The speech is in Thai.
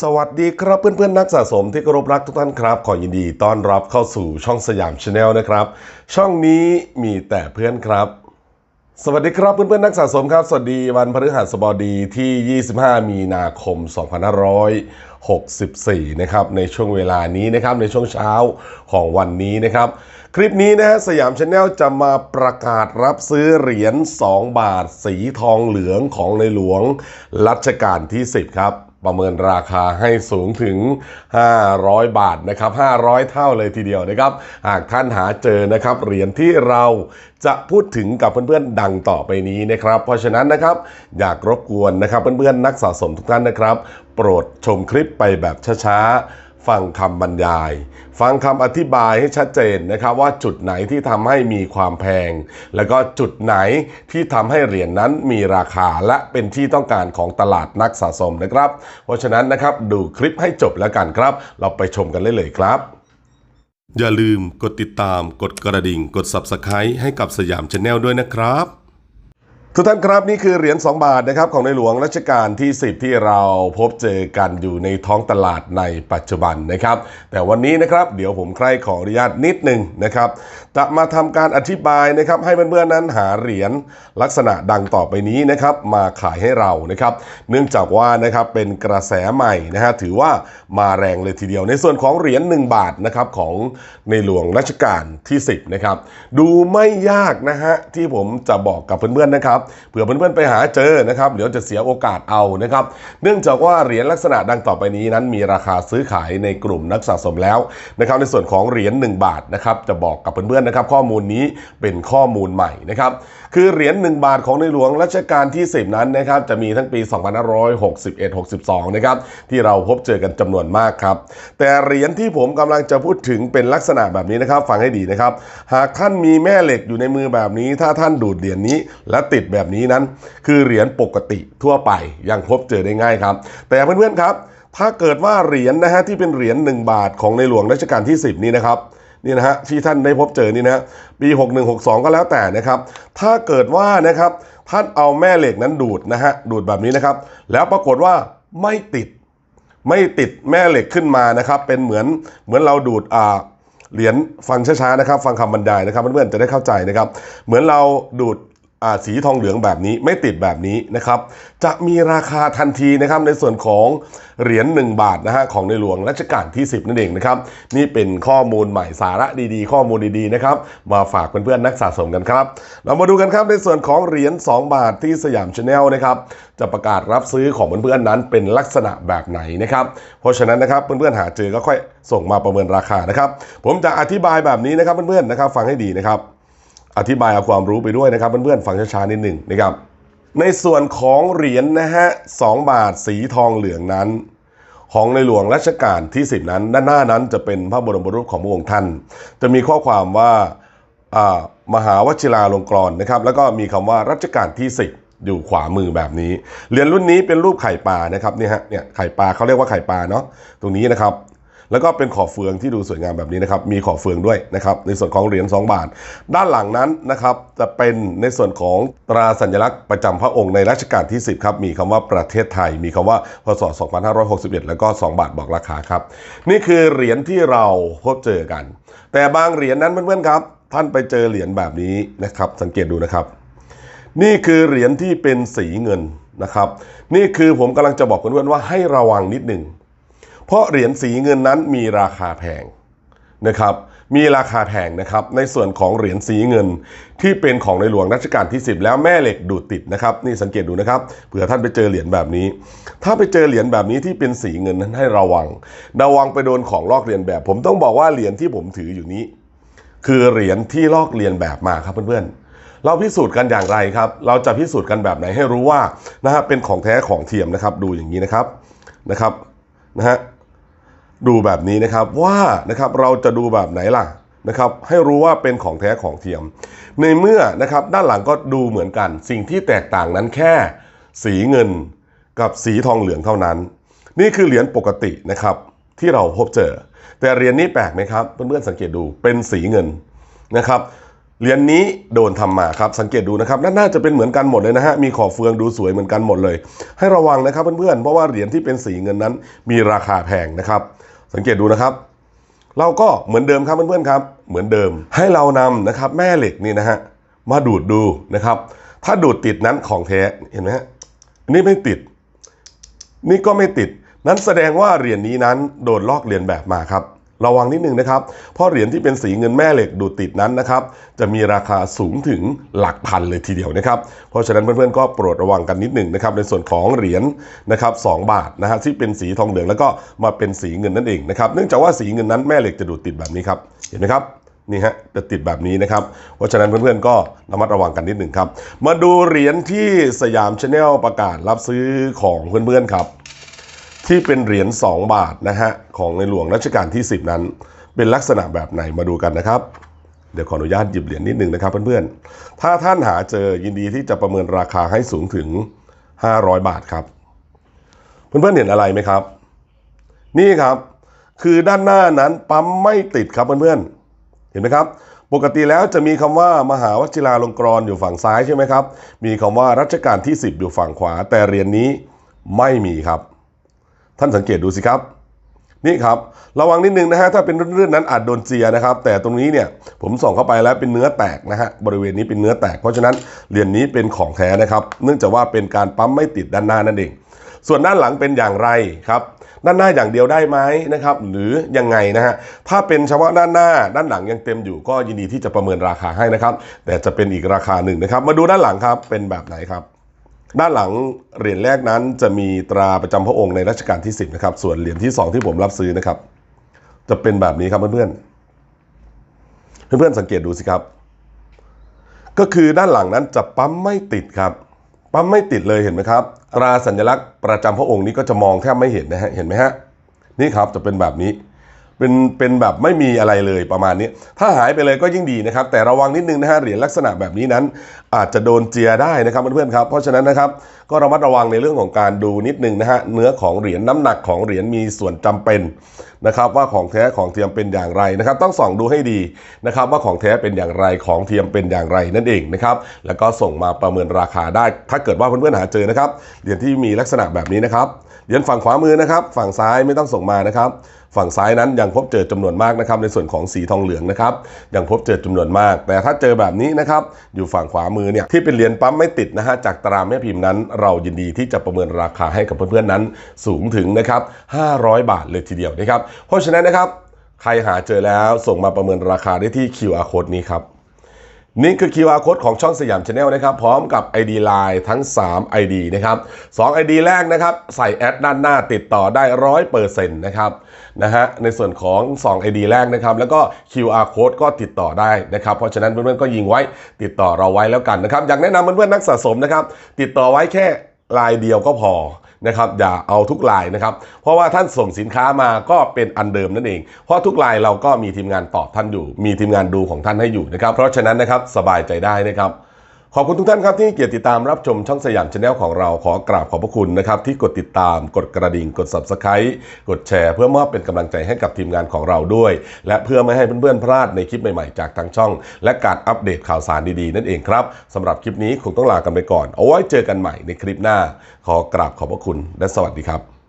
สวัสดีครับเพื่อนๆนักสะสมที่เคารพรักทุกท่านครับ ขอยินดีต้อนรับเข้าสู่ช่องสยามชาแนลนะครับ ช่องนี้มีแต่เพื่อนครับ สวัสดีครับเพื่อนๆนักสะสมครับ สวัสดีวันพฤหัสบดีที่ 25 มีนาคม 2564 นะครับในช่วงเวลานี้นะครับในช่วงเช้าของวันนี้นะครับ คลิปนี้นะฮะสยามชาแนลจะมาประกาศรับซื้อเหรียญ 2 บาทสีทองเหลืองของในหลวงรัชกาลที่ 10 ครับ ประเมินราคาให้สูงถึง 500 บาทนะครับ 500 เท่าเลยทีเดียวนะครับ หากท่านหาเจอนะครับ เหรียญที่เราจะพูดถึงกับเพื่อนๆ ดังต่อไปนี้นะครับ เพราะฉะนั้นนะครับ อยากรบกวนนะครับเพื่อนๆ นักสะสมทุกท่านนะครับ โปรดชมคลิปไปแบบช้าๆ ฟังคำบรรยาย ฟังคำอธิบายให้ชัดเจนนะครับว่าจุดไหนที่ทำให้มีความแพง แล้วก็จุดไหนที่ทำให้เหรียญนั้นมีราคาและเป็นที่ต้องการของตลาดนักสะสมนะครับ เพราะฉะนั้นนะครับดูคลิปให้จบแล้วกันครับ เราไปชมกันเลยเลยครับ อย่าลืมกดติดตามกดกระดิ่ง กด Subscribe ให้กับสยามชาแนลด้วยนะครับ ทุกท่านครับนี่คือเหรียญ2บาทนะครับของในหลวงรัชกาลที่ 10 ที่เราพบเจอกันอยู่ในท้องตลาดในปัจจุบันนะครับ แต่วันนี้นะครับเดี๋ยวผมใครขออนุญาตนิดหนึ่งนะครับจะมาทำการอธิบายนะครับให้เพื่อนๆนั้นหาเหรียญลักษณะดังต่อไปนี้นะครับมาขายให้เรานะครับเนื่องจากว่านะครับเป็นกระแสใหม่นะฮะถือว่ามาแรงเลยทีเดียว ในส่วนของเหรียญ1บาทนะครับของในหลวงรัชกาลที่ 10นะครับดูไม่ยากนะฮะที่ผมจะบอกกับเพื่อนๆนะครับเผื่อเพื่อนๆไปหาเจอนะครับเดี๋ยวจะเสียโอกาสเอานะครับเนื่องจากว่าเหรียญลักษณะดังต่อไปนี้นั้นมีราคาซื้อขายในกลุ่มนักสะสมแล้วนะครับในส่วนของเหรียญ1บาทนะครับจะบอกกับเพื่อนๆนะครับข้อมูลนี้เป็นข้อมูลใหม่นะครับคือเหรียญ1บาทของในหลวงรัชกาลที่ 10 นั้นนะครับจะมีทั้งปี 2561-62 นะครับที่เราพบเจอกันจำนวนมากครับแต่เหรียญที่ผมกำลังจะพูดถึงเป็นลักษณะแบบนี้นะครับ ฟังให้ดีนะครับ หากท่านมีแม่เหล็กอยู่ในมือแบบนี้ ถ้าท่านดูดเหรียญนี้และติดแบบนี้นั้น คือเหรียญปกติทั่วไปยังพบเจอได้ง่ายครับ แต่เพื่อนๆครับ ถ้าเกิดว่าเหรียญนะฮะที่เป็นเหรียญ1บาทของในหลวงรัชกาลที่ 10 นี้นะครับนี่นะฮะที่ท่านได้พบเจอนี่นะปี 6162 ก็แล้วแต่นะครับ ถ้าเกิดว่านะครับท่านเอาแม่เหล็กนั้นดูดนะฮะดูดแบบนี้นะครับ แล้วปรากฏว่าไม่ติดไม่ติดแม่เหล็กขึ้นมานะครับ เป็นเหมือนเหมือนเราดูดอ่าเหรียญฟังช้าๆนะครับ ฟังคำบรรยายนะครับเพื่อนๆจะได้เข้าใจนะครับ เหมือนเราดูด สีทองเหลืองแบบนี้ไม่ติดแบบนี้นะครับ จะมีราคาทันทีนะครับในส่วนของเหรียญ1บาทนะฮะของในหลวงรัชกาลที่ 10 นั่นเองนะครับ นี่เป็นข้อมูลใหม่สาระดีๆ ข้อมูลดีๆนะครับมาฝากเพื่อนๆนักสะสมกันครับ เรามาดูกันครับในส่วนของเหรียญ2บาทที่สยามชาแนลนะครับจะประกาศรับซื้อของเพื่อนๆนั้นเป็นลักษณะแบบไหนนะครับ เพราะฉะนั้นนะครับเพื่อนๆหาเจอก็ค่อยส่งมาประเมินราคานะครับ ผมจะอธิบายแบบนี้นะครับเพื่อนๆนะครับ ฟังให้ดีนะครับ อธิบายเอาความรู้ไปด้วยนะครับเพื่อนๆฟังช้าๆนิดหนึ่งนะครับ ในส่วนของเหรียญนะฮะสองบาทสีทองเหลืองนั้น ของในหลวงรัชกาลที่ 10 นั้น ด้านหน้านั้นจะเป็นพระบรมรูปของพระองค์ท่าน จะมีข้อความว่ามหาวชิราลงกรณ์นะครับ แล้วก็มีคำว่ารัชกาลที่ 10อยู่ขวามือแบบนี้ เหรียญรุ่นนี้เป็นรูปไข่ปลานะครับนี่ฮะเนี่ยไข่ปลาเขาเรียกว่าไข่ปลาเนาะตรงนี้นะครับ แล้วก็เป็นขอบเฟืองที่ดูสวยงามแบบนี้นะครับ มีขอบเฟืองด้วยนะครับ ในส่วนของเหรียญ2บาท ด้านหลังนั้นนะครับจะเป็นในส่วนของตราสัญลักษณ์ประจำพระองค์ในรัชกาลที่ 10 ครับ มีคำว่าประเทศไทย มีคำว่าพศ 2561 แล้วก็ 2 บาทบอกราคาครับ นี่คือเหรียญที่เราพบเจอกัน แต่บางเหรียญนั้นเพื่อนๆครับ ท่านไปเจอเหรียญแบบนี้นะครับ สังเกตดูนะครับ นี่คือเหรียญที่เป็นสีเงินนะครับ นี่คือผมกำลังจะบอกเพื่อนๆว่าให้ระวังนิดหนึ่ง เพราะเหรียญสีเงินนั้นมีราคาแพงนะครับมีราคาแพงนะครับในส่วนของเหรียญสีเงิน ที่เป็นของในหลวงรัชกาลที่ 10 แล้วแม่เหล็กดูดติดนะครับนี่สังเกตดูนะครับเผื่อท่านไปเจอเหรียญแบบนี้ ถ้าไปเจอเหรียญแบบนี้ที่เป็นสีเงินนั้นให้ระวัง ระวังไปโดนของลอกเลียนแบบ ผมต้องบอกว่าเหรียญที่ผมถืออยู่นี้ คือเหรียญที่ลอกเลียนแบบมาครับเพื่อนๆ เราพิสูจน์กันอย่างไรครับ เราจะพิสูจน์กันแบบไหนให้รู้ว่านะฮะเป็นของแท้ของเทียมนะครับ ดูอย่างนี้นะครับนะครับนะฮะ ดูแบบนี้นะครับว่านะครับเราจะดูแบบไหนล่ะนะครับให้รู้ว่าเป็นของแท้ของเทียม ในเมื่อนะครับด้านหลังก็ดูเหมือนกัน สิ่งที่แตกต่างนั้นแค่สีเงินกับสีทองเหลืองเท่านั้น นี่คือเหรียญปกตินะครับที่เราพบเจอ แต่เหรียญนี้แปลกไหมครับเพื่อนๆสังเกตดูเป็นสีเงินนะครับเหรียญนี้โดนทำมาครับสังเกตดูนะครับน่าน่าจะเป็นเหมือนกันหมดเลยนะฮะมีขอบเฟืองดูสวยเหมือนกันหมดเลย ให้ระวังนะครับเพื่อนๆเพราะว่าเหรียญที่เป็นสีเงินนั้นมีราคาแพงนะครับ สังเกตดูนะครับ เราก็เหมือนเดิมครับเพื่อนๆครับ เหมือนเดิมให้เรานำนะครับ แม่เหล็กนี่นะฮะมาดูดดูนะครับ ถ้าดูดติดนั้นของแท้เห็นไหมฮะนี่ไม่ติด นี่ก็ไม่ติด นั้นแสดงว่าเหรียญนี้นั้นโดนลอกเลียนแบบมาครับ ระวังนิดนึงนะครับเพราะเหรียญที่เป็นสีเงินแม่เหล็กดูดติดนั้นนะครับจะมีราคาสูงถึงหลักพันเลยทีเดียวนะครับเพราะฉะนั้นเพื่อนๆก็โปรดระวังกันนิดหนึ่งนะครับในส่วนของเหรียญนะครับสบาทนะฮะที่เป็นสีทองเหลืองแล้วก็มาเป็นสีเงินนั่นเองนะครับเนื่องจากว่าสีเงินนั้นแม่เหล็กจะดูดติดแบบนี้ครับเห็นไหมครับนี่ฮะจะติดแบบนี้นะครับ เพราะฉะนั้นเพื่อนๆก็ระมัดระวังกันนิดหนึ่งครับ มาดูเหรียญที่สยามชาแนลประกาศรับซื้อของเพื่อนๆครับ ที่เป็นเหรียญ2บาทนะฮะของในหลวงรัชกาลที่ 10 นั้น เป็นลักษณะแบบไหนมาดูกันนะครับ เดี๋ยวขออนุญาตหยิบเหรียญนิดนึงนะครับเพื่อนๆ ถ้าท่านหาเจอยินดีที่จะประเมินราคาให้สูงถึง 500 บาทครับ เพื่อนๆเห็นอะไรไหมครับ นี่ครับคือด้านหน้านั้นปั๊มไม่ติดครับเพื่อนๆเห็นไหมครับปกติแล้วจะมีคำว่ามหาวชิราลงกรณ์อยู่ฝั่งซ้ายใช่ไหมครับ มีคำว่ารัชกาลที่ 10 อยู่ฝั่งขวา แต่เหรียญนนี้ไม่มีครับ ท่านสังเกตดูสิครับ นี่ครับ ระวังนิดนึงนะฮะถ้าเป็นเรื่องนั้นอาจโดนเจียนะครับ แต่ตรงนี้เนี่ยผมส่องเข้าไปแล้วเป็นเนื้อแตกนะฮะบริเวณนี้เป็นเนื้อแตก เพราะฉะนั้นเหรียญนนี้เป็นของแท้นะครับ เนื่องจากว่าเป็นการปั๊มไม่ติดด้านหน้านั่นเอง ส่วนด้านหลังเป็นอย่างไรครับด้านหน้าอย่างเดียวได้ไหมนะครับ หรือยังไงนะฮะถ้าเป็นเฉพาะด้านหน้า ด้านหลังยังเต็มอยู่ก็ยินดีที่จะประเมินราคาให้นะครับ แต่จะเป็นอีกราคาหนึ่งนะครับ มาดูด้านหลังครับเป็นแบบไหนครับ ด้านหลังเหรียญแรกนั้นจะมีตราประจำพระองค์ในรัชกาลที่ 10 นะครับ ส่วนเหรียญที่ 2 ที่ผมรับซื้อนะครับ จะเป็นแบบนี้ครับเพื่อนๆเพื่อนๆสังเกตดูสิครับ ก็คือด้านหลังนั้นจะปั๊มไม่ติดครับ ปั๊มไม่ติดเลยเห็นไหมครับ ตราสัญลักษณ์ประจำพระองค์นี้ก็จะมองแทบไม่เห็นนะฮะเห็นไหมฮะนี่ครับจะเป็นแบบนี้ เป็นเป็นแบบไม่มีอะไรเลยประมาณนี้ ถ้าหายไปเลยก็ยิ่งดีนะครับ แต่ระวังนิดนึงนะฮะเหรียญลักษณะแบบนี้นั้น อาจจะโดนเจียได้นะครับเพื่อนๆครับ เพราะฉะนั้นนะครับก็ระมัดระวังในเรื่องของการดูนิดนึงนะฮะเนื้อของเหรียญน้ำหนักของเหรียญมีส่วนจำเป็นนะครับว่าของแท้ของเทียมเป็นอย่างไรนะครับ ต้องส่องดูให้ดีนะครับว่าของแท้เป็นอย่างไรของเทียมเป็นอย่างไรนั่นเองนะครับแล้วก็ส่งมาประเมินราคาได้ ถ้าเกิดว่าเพื่อนๆหาเจอนะครับเหรียญที่มีลักษณะแบบนี้นะครับ ยญฝั่งขวามือนะครับ ฝั่งซ้ายไม่ต้องส่งมานะครับ ฝั่งซ้ายนั้นยังพบเจอจำนวนมากนะครับ ในส่วนของสีทองเหลืองนะครับยังพบเจอจำนวนมาก แต่ถ้าเจอแบบนี้นะครับอยู่ฝั่งขวามือเนี่ยที่เป็นเหรียญปั๊มไม่ติดนะฮะจากตราแม่พิมพ์นั้น เรายินดีที่จะประเมินราคาให้กับเพื่อนๆนั้น สูงถึงนะครับ500 บาทเลยทีเดียวนะครับเพราะฉะนั้นนะครับใครหาเจอแล้วส่งมาประเมินราคาได้ที่ QR code นี้ครับ นี่คือ QR code ของช่องสยามชาแนลนะครับ พร้อมกับ ID Line ทั้ง 3 ID นะครับ2 ID แรกนะครับ ใส่แอดด้านหน้าติดต่อได้ร้อยเปอร์เซ็นต์นะครับนะฮะในส่วนของ 2 ID แรกนะครับ แล้วก็ QR code ก็ติดต่อได้นะครับ เพราะฉะนั้นเพื่อนๆก็ยิงไว้ติดต่อเราไว้แล้วกันนะครับ อยากแนะนำเพื่อนๆนักสะสมนะครับ ติดต่อไว้แค่ลายเดียวก็พอ นะครับอย่าเอาทุกลายนะครับเพราะว่าท่านส่งสินค้ามาก็เป็นอันเดิมนั่นเอง เพราะทุกลายเราก็มีทีมงานตอบท่านอยู่ มีทีมงานดูของท่านให้อยู่นะครับเพราะฉะนั้นนะครับสบายใจได้นะครับ ขอบคุณทุกท่านครับที่เกียรติติดตามรับชมช่องสยามชาแนลของเราขอกราบขอบพระคุณนะครับ ที่กดติดตามกดกระดิ่ง กด subscribe กดแชร์เพื่อมอบเป็นกำลังใจให้กับทีมงานของเราด้วย และเพื่อไม่ให้เพื่อนๆพลาดในคลิปใหม่ๆจากทางช่อง และการอัปเดตข่าวสารดีๆ นั่นเองครับสำหรับคลิปนี้คงต้องลากันไปก่อน เอาไว้เจอกันใหม่ในคลิปหน้า ขอกราบขอบพระคุณและสวัสดีครับ